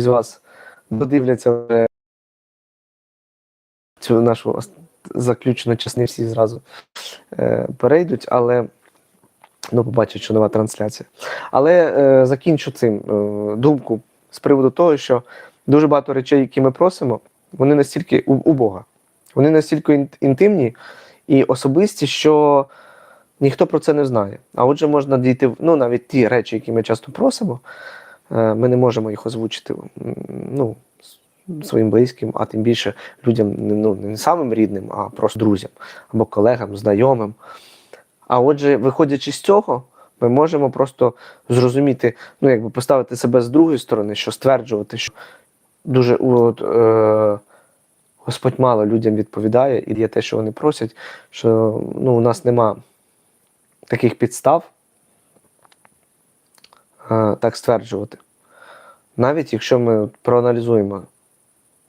з вас додивляться цю нашу заключну не всі зразу е, перейдуть, але ну, побачать, що нова трансляція. Але е, закінчу цим е, думку з приводу того, що дуже багато речей, які ми просимо, вони настільки у, у Бога, вони настільки інтимні і особисті, що ніхто про це не знає. А отже, можна дійти, ну навіть ті речі, які ми часто просимо, ми не можемо їх озвучити ну, своїм близьким, а тим більше людям ну, не самим рідним, а просто друзям або колегам, знайомим. А отже, виходячи з цього, ми можемо просто зрозуміти, ну якби поставити себе з другої сторони, що стверджувати, що дуже от, е, Господь мало людям відповідає, і є те, що вони просять, що ну, у нас нема таких підстав е, так стверджувати. Навіть якщо ми проаналізуємо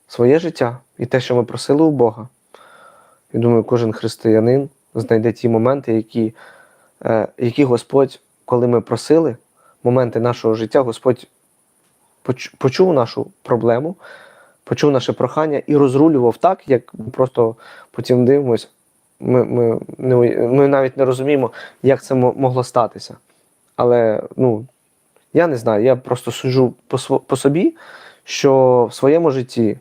своє життя і те, що ми просили у Бога, я думаю, кожен християнин знайде ті моменти, які, е, які Господь, коли ми просили, моменти нашого життя, Господь почув нашу проблему, почув наше прохання і розрулював так, як ми просто потім дивимось. Ми, ми, ми навіть не розуміємо, як це могло статися. Але ну, я не знаю, я просто суджу по, по собі, що в своєму житті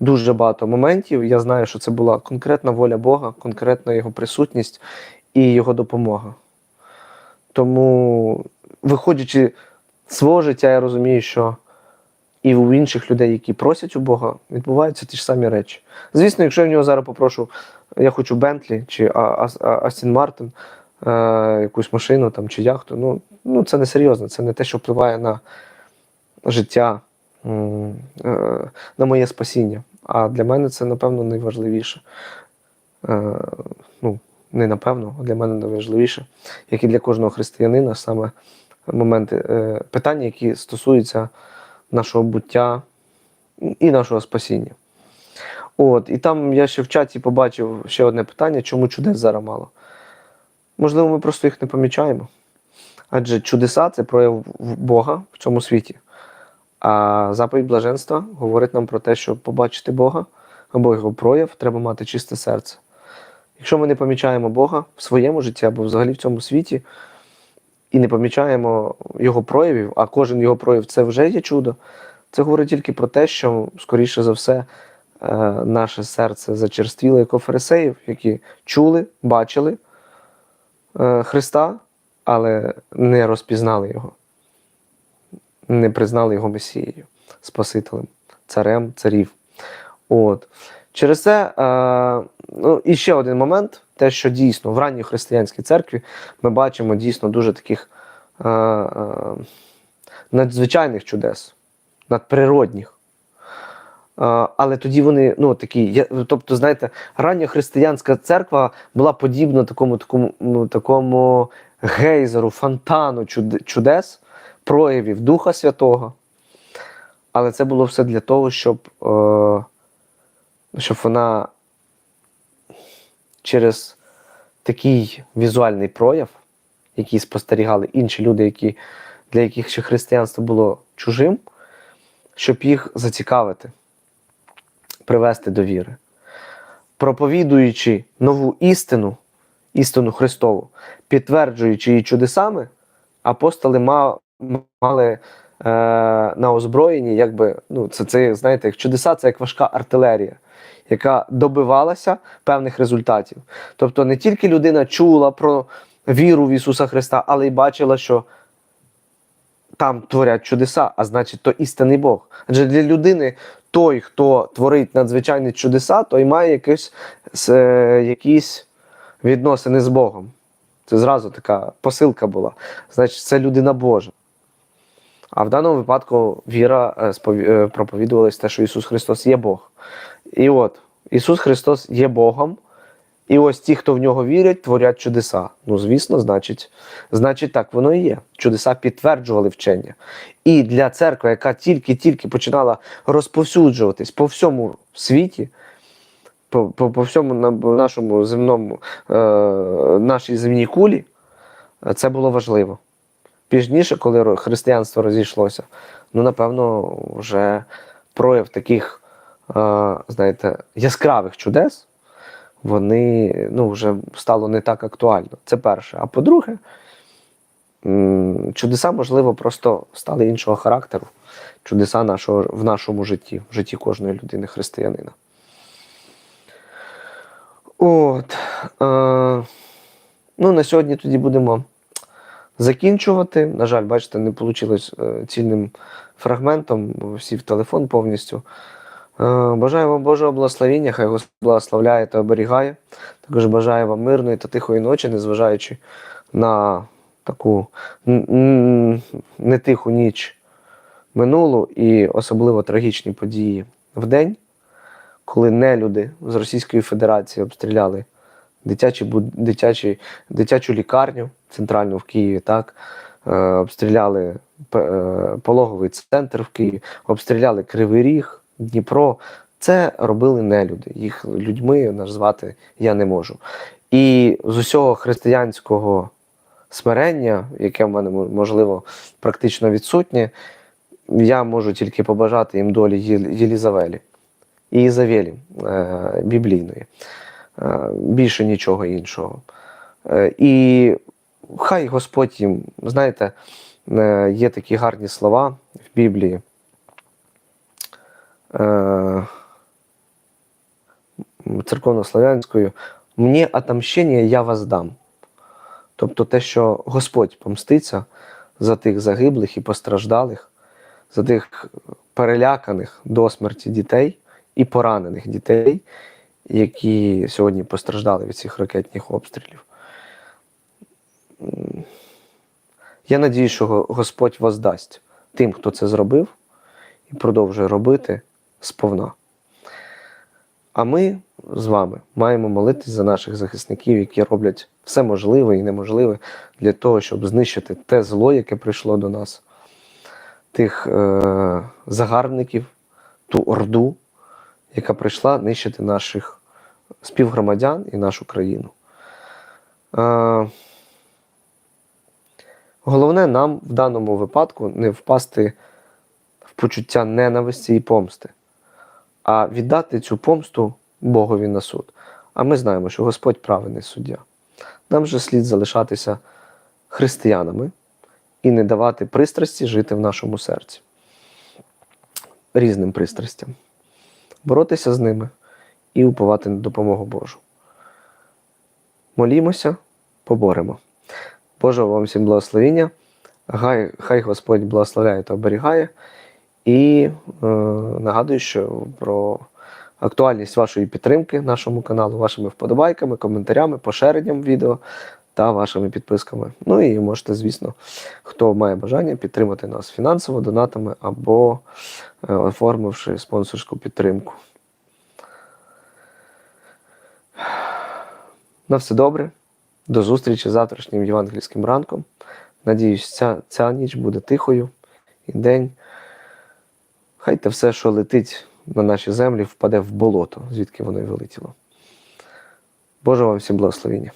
дуже багато моментів. Я знаю, що це була конкретна воля Бога, конкретна його присутність і його допомога. Тому, виходячи з свого життя, я розумію, що і у інших людей, які просять у Бога, відбуваються ті ж самі речі. Звісно, якщо я в нього зараз попрошу, я хочу Бентлі чи Астін Мартин, е, якусь машину там, чи яхту, ну, ну це не серйозно, це не те, що впливає на життя, е, на моє спасіння. А для мене це, напевно, найважливіше. Е, ну, не напевно, а для мене найважливіше, як і для кожного християнина, саме моменти, е, питання, які стосуються нашого буття і нашого спасіння. От, і там я ще в чаті побачив ще одне питання: чому чудес зараз мало? Можливо, ми просто їх не помічаємо. Адже чудеса це прояв Бога в цьому світі. А заповідь блаженства говорить нам про те, що побачити Бога або його прояв, треба мати чисте серце. Якщо ми не помічаємо Бога в своєму житті або взагалі в цьому світі, і не помічаємо його проявів, а кожен його прояв це вже є чудо, це говорить тільки про те, що, скоріше за все, е, наше серце зачерствіло, як фарисеїв, які чули, бачили Христа, але не розпізнали його, не признали його Месією, Спасителем, царем царів. От. Через це, е, ну, і ще один момент, те, що дійсно в ранній християнській церкві ми бачимо дійсно дуже таких е, е, надзвичайних чудес, надприродних. Але тоді вони, ну такі, тобто, знаєте, рання християнська церква була подібна такому, такому, ну, такому гейзеру, фонтану чудес, проявів Духа Святого. Але це було все для того, щоб, е, щоб вона через такий візуальний прояв, який спостерігали інші люди, які, для яких ще християнство було чужим, щоб їх зацікавити, привести до віри. Проповідуючи нову істину, істину Христову, підтверджуючи її чудесами, апостоли мали е, на озброєнні, якби, ну, це, це, знаєте, чудеса, це як важка артилерія, яка добивалася певних результатів. Тобто не тільки людина чула про віру в Ісуса Христа, але й бачила, що там творять чудеса, а значить, то істинний Бог. Адже для людини той, хто творить надзвичайні чудеса, той має якісь, е, якісь відносини з Богом. Це зразу така посилка була. Значить, це людина Божа. А в даному випадку віра е, е, проповідувалась те, що Ісус Христос є Бог. І от Ісус Христос є Богом, і ось ті, хто в нього вірять, творять чудеса. Ну, звісно, значить, значить, так воно і є. Чудеса підтверджували вчення. І для церкви, яка тільки-тільки починала розповсюджуватись по всьому світі, по, по, по всьому нашому земному, е, нашій земній кулі, це було важливо. Пізніше, коли християнство розійшлося, ну, напевно, вже прояв таких, е, знаєте, яскравих чудес, вони ну, вже стало не так актуально. Це перше. А по-друге, чудеса, можливо, просто стали іншого характеру. Чудеса нашого, в нашому житті, в житті кожної людини християнина. От. Е, ну, на сьогодні тоді будемо закінчувати. На жаль, бачите, не вийшло цільним фрагментом, всі в телефон повністю. Е, Бажаю вам Божого благословіння, хай Господь благословляє та оберігає. Також бажаю вам мирної та тихої ночі, незважаючи на таку нетиху ніч минулу і особливо трагічні події в день, коли нелюди з Російської Федерації обстріляли дитячі, дитячі, дитячу лікарню центральну в Києві, так, е, обстріляли е, пологовий центр в Києві, обстріляли Кривий Ріг, Дніпро. Це робили нелюди. Їх людьми назвати я не можу. І з усього християнського смирення, яке в мене можливо практично відсутнє, я можу тільки побажати їм долі Єл- Єлізавелі і Ізавелі е, біблійної. Е, більше нічого іншого. Е, і хай Господь їм, знаєте, є такі гарні слова в Біблії. Е, церковнослов'янською «Мені отомщення я вас дам. Тобто те, що Господь помститься за тих загиблих і постраждалих, за тих переляканих до смерті дітей і поранених дітей, які сьогодні постраждали від цих ракетних обстрілів. Я надію, що Го- Господь воздасть тим, хто це зробив, і продовжує робити сповна. А ми з вами маємо молитись за наших захисників, які роблять все можливе і неможливе для того, щоб знищити те зло, яке прийшло до нас, тих е- загарбників, ту орду, яка прийшла нищити наших співгромадян і нашу країну. Е- Головне нам в даному випадку не впасти в почуття ненависті і помсти, а віддати цю помсту Богові на суд. А ми знаємо, що Господь правильний суддя. Нам же слід залишатися християнами і не давати пристрасті жити в нашому серці. Різним пристрастям. Боротися з ними і уповати на допомогу Божу. Молімося, поборемо. Божого вам всім благословіння. Хай, хай Господь благословляє та оберігає. І е, нагадую, що про актуальність вашої підтримки нашому каналу, вашими вподобайками, коментарями, поширенням відео та вашими підписками. Ну і можете, звісно, хто має бажання підтримати нас фінансово, донатами або е, оформивши спонсорську підтримку. На все добре. До зустрічі завтрашнім євангельським ранком. Надіюсь, ця, ця ніч буде тихою і день. Хай те все, що летить на наші землі, впаде в болото, звідки воно й вилетіло. Боже вам всім благословіння.